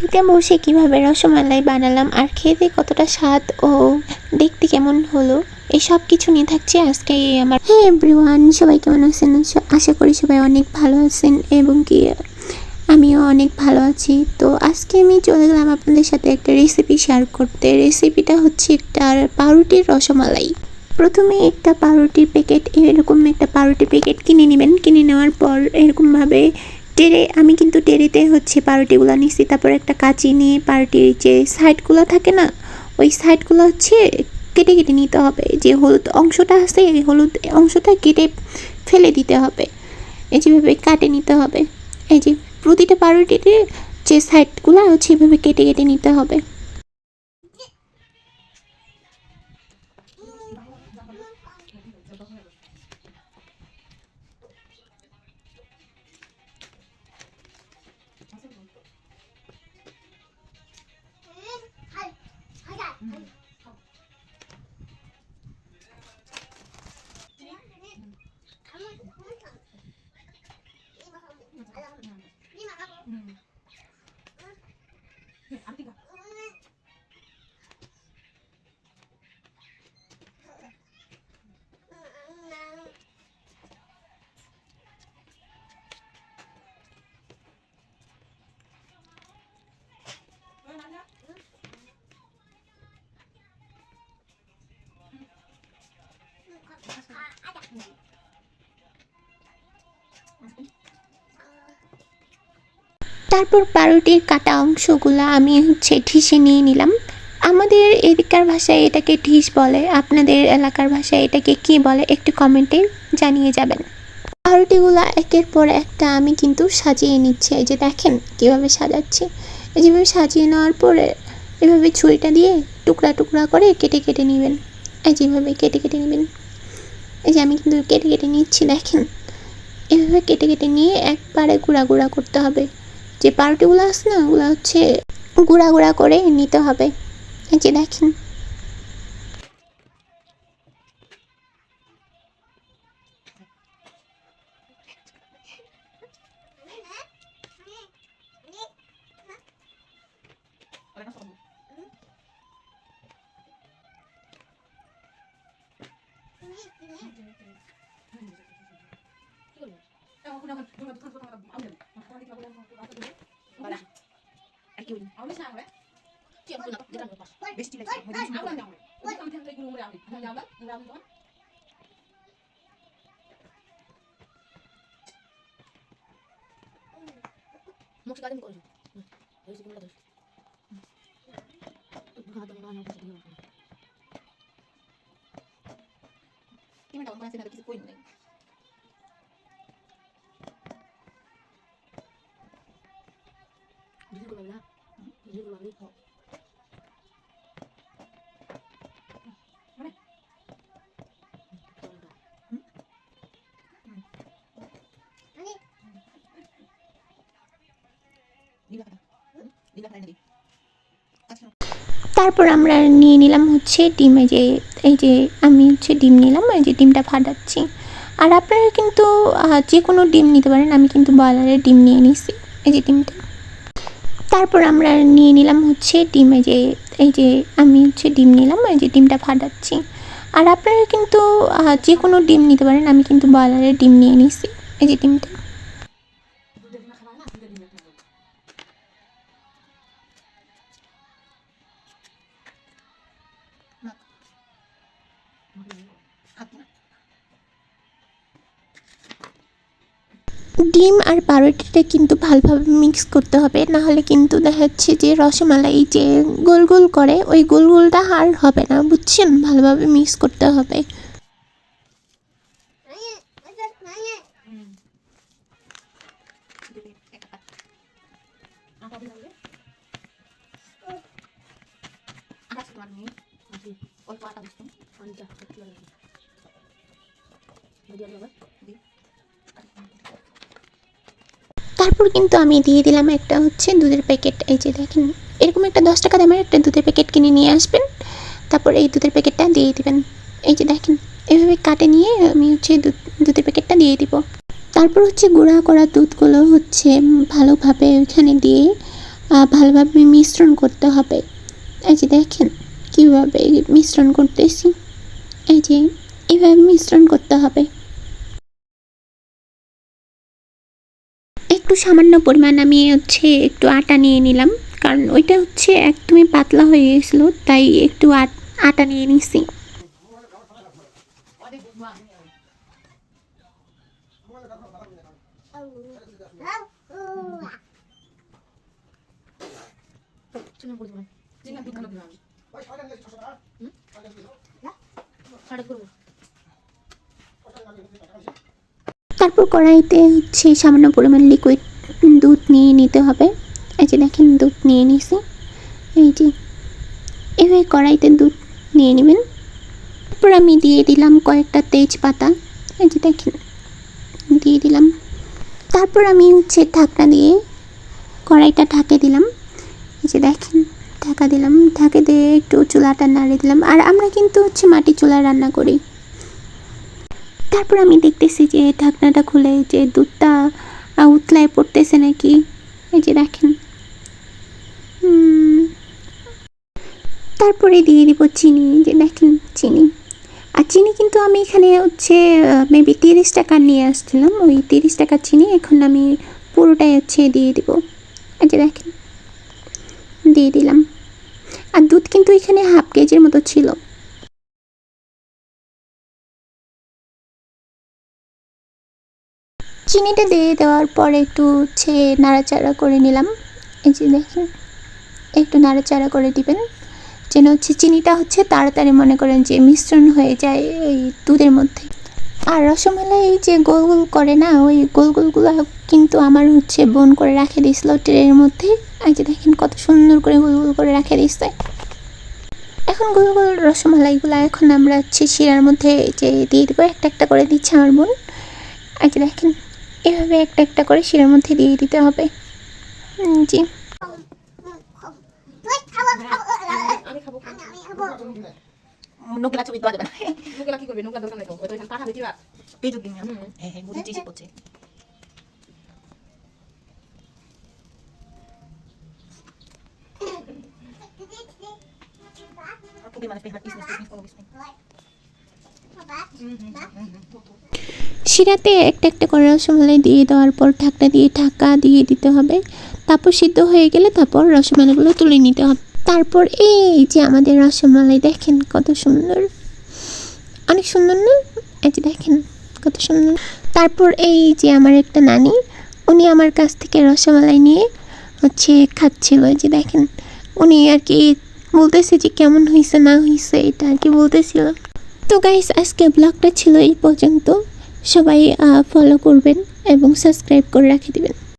বাড়িতে বসে কীভাবে রসমালাই বানালাম আর খেতে কতটা স্বাদ ও দেখতে কেমন হলো, এই সব কিছু নিয়ে থাকছে আজকে আমার। হ্যাঁ এভরিওয়ান সবাই কেমন আছেন? আশা- করি সবাই অনেক ভালো আছেন এবং কি আমিও অনেক ভালো আছি। তো আজকে আমি চলে গেলাম আপনাদের সাথে একটা রেসিপি শেয়ার করতে। রেসিপিটা হচ্ছে একটা পাউরুটির রসমালাই। প্রথমে একটা পাউরুটির প্যাকেট এরকম একটা পাউরুটির প্যাকেট কিনে নেবেন। কিনে নেওয়ার পর এরকমভাবে টেরে, আমি কিন্তু টেরেতে হচ্ছে পাউরুটিগুলো নিচ্ছি তারপর একটা কাঁচি নিয়ে পাউরুটির যে সাইডগুলো থাকে না, ওই সাইডগুলো হচ্ছে কেটে কেটে নিতে হবে। যে হলুদ অংশটা আছে, এই হলুদ অংশটা কেটে ফেলে দিতে হবে। এই যেভাবে কাটে নিতে হবে। এই যে প্রতিটা পাউরুটিতে যে সাইডগুলো, হচ্ছে এভাবে কেটে কেটে নিতে হবে। mm তারপর পাউরুটির কাটা অংশগুলো আমি হচ্ছে ঢিসে নিয়ে নিলাম। আমাদের এদিকার ভাষায় এটাকে ঢিস বলে, আপনাদের এলাকার ভাষায় এটাকে কি বলে একটু কমেন্টে জানিয়ে যাবেন। পাউরুটিগুলো একের পর একটা আমি কিন্তু সাজিয়ে নিচ্ছি। এই যে দেখেন কীভাবে সাজাচ্ছি। যেভাবে সাজিয়ে নেওয়ার পরে এভাবে ছুরিটা দিয়ে টুকরা টুকরা করে কেটে কেটে নেবেন। এই যেভাবে কেটে কেটে নেবেন। এই যে আমি কিন্তু কেটে কেটে নিচ্ছি, দেখেন। এভাবে কেটে কেটে নিয়ে একবারে গুঁড়া গুঁড়া করতে হবে। যে পাউরুটিগুলো আছে না ওগুলো হচ্ছে গুঁড়া গুঁড়া করে নিতে হবে। এই যে দেখেন। মুখ কাজে করছ ধরেছি কোনটা ধরেছি হাত ধরে না করতে দিও Gimana তারপর আমরা নিয়ে নিলাম হচ্ছে ডিমে যে, এই যে আমি হচ্ছে ডিম নিলাম, এই যে ডিমটা ফাটাচ্ছি। আর আপনারা কিন্তু যে কোনো ডিম নিতে পারেন, আমি কিন্তু বয়লারের ডিম নিয়ে নিছি। এই যে ডিমটা। তারপর আমরা নিয়ে নিলাম হচ্ছে ডিমে যে, এই যে আমি হচ্ছে ডিম নিলাম, এই যে ডিমটা ফাটাচ্ছি। আর আপনারা কিন্তু যে কোনো ডিম নিতে পারেন, আমি কিন্তু বয়লারের ডিম নিয়ে নিছি, এই যে ডিমটা। দুধের ডিম আর পাউরুটিটা কিন্তু ভালোভাবে মিক্স করতে হবে না হলে কিন্তু দেখা যাচ্ছে যে রসমালাই যে গোল গোল করে, ওই গোল গোলটা আর হবে না, বুঝছেন ভালোভাবে মিক্স করতে হবে Apa bilang dia? তারপর কিন্তু আমি দিয়ে দিলাম একটা হচ্ছে দুধের প্যাকেট। এই যে দেখেন, এরকম একটা দশ টাকা দামের একটা দুধের প্যাকেট কিনে নিয়ে আসবেন। তারপর এই দুধের প্যাকেটটা দিয়ে দিবেন। এই যে দেখেন, এভাবে কাটে নিয়ে আমি হচ্ছে দুধ, দুধের প্যাকেটটা দিয়ে দিব। তারপর হচ্ছে গুঁড়া করা দুধগুলো হচ্ছে ভালোভাবে ওইখানে দিয়ে ভালোভাবে মিশ্রণ করতে হবে। এই যে দেখেন, কীভাবে মিশ্রণ করতেছি। এই যে এইভাবে মিশ্রণ করতে হবে। একটু সামান্য পরিমাণ আমি হচ্ছে একটু আটা নিয়ে নিলাম। কারণ ওইটা হচ্ছে একদমই পাতলা হয়ে গেছিল, তাই একটু আট নিয়ে নিছি। করব তারপর কড়াইতে হচ্ছে সামান্য পরিমাণ লিকুইড দুধ নিয়ে নিতে হবে। এই যে দেখেন, দুধ নিয়ে নিছি। এই যে, এভাবে কড়াইতে দুধ নিয়ে নেবেন। তারপর আমি দিয়ে দিলাম কয়েকটা তেজপাতা। এই যে দেখেন, দিয়ে দিলাম। তারপর আমি হচ্ছে ঢাকনা দিয়ে কড়াইটা ঢাকে দিলাম। এই যে দেখেন, ঢাকা দিলাম। ঢাকে দিয়ে একটু চুলাটা নাড়িয়ে দিলাম। আর আমরা কিন্তু হচ্ছে মাটি চুলায় রান্না করি। তারপর আমি দেখতেছি যে ঢাকনাটা খুলে যে দুধটা উতলায় পড়তেছে নাকি? এই যে দেখেন। তারপরে দিয়ে দিব চিনি যে দেখেন চিনি। আর চিনি কিন্তু আমি এখানে হচ্ছে মেবি তিরিশ টাকা নিয়ে আসছিলাম, ওই তিরিশ টাকার চিনি এখন আমি পুরোটাই হচ্ছে দিয়ে দিব। এই যে দেখেন, দিয়ে দিলাম। আর দুধ কিন্তু এখানে হাফ কেজির মতো ছিল। চিনিটা দিয়ে দেওয়ার পরে একটু হচ্ছে নাড়াচাড়া করে নিলাম। এই যে দেখেন, একটু নাড়াচাড়া করে দিবেন। যেন হচ্ছে চিনিটা হচ্ছে তাড়াতাড়ি মনে করেন যে মিশ্রণ হয়ে যায় এই দুধের মধ্যে। আর রসমালাই যে গোল গোল করে না, ওই গোল গোলগুলো কিন্তু আমার হচ্ছে বোন করে রাখে দিয়েছিল ট্রেনের মধ্যে। এই যে দেখেন কত সুন্দর করে গোল গোল করে রাখে দিয়েছে। এখন গোল গোল রসমালাইগুলো এখন আমরা হচ্ছে শিরার মধ্যে যে দিয়ে দেবো, একটা একটা করে দিচ্ছে আমার বোন। যে দেখেন এভাবে একটা একটা করে শিরার মধ্যে দিয়ে দিতে হবে। জি। না কি করবে? ওই তো এখানে দিন হ্যাঁ হ্যাঁ বুঝে করছে। মানে শিরাতে একটা একটা করে রসমালাই দিয়ে দেওয়ার পর ঢাকনা দিয়ে ঢাকা দিয়ে দিতে হবে। তারপর সিদ্ধ হয়ে গেলে তারপর রসমালাইগুলো তুলে নিতে হবে। তারপর এই যে আমাদের রসমালাই, দেখেন কত সুন্দর। অনেক সুন্দর না? এই যে দেখেন কত সুন্দর। তারপর এই যে আমার একটা নানি, উনি আমার কাছ থেকে রসমালাই নিয়ে হচ্ছে খাচ্ছিল। যে দেখেন, উনি আর কি বলতেছে যে কেমন হয়েছে না হয়েছে এটা আর কি বলতেছিল। তো গাইস আজকে ব্লগটা ছিল এই পর্যন্ত। সবাই ফলো করবেন এবং সাবস্ক্রাইব করে রাখে দিবেন।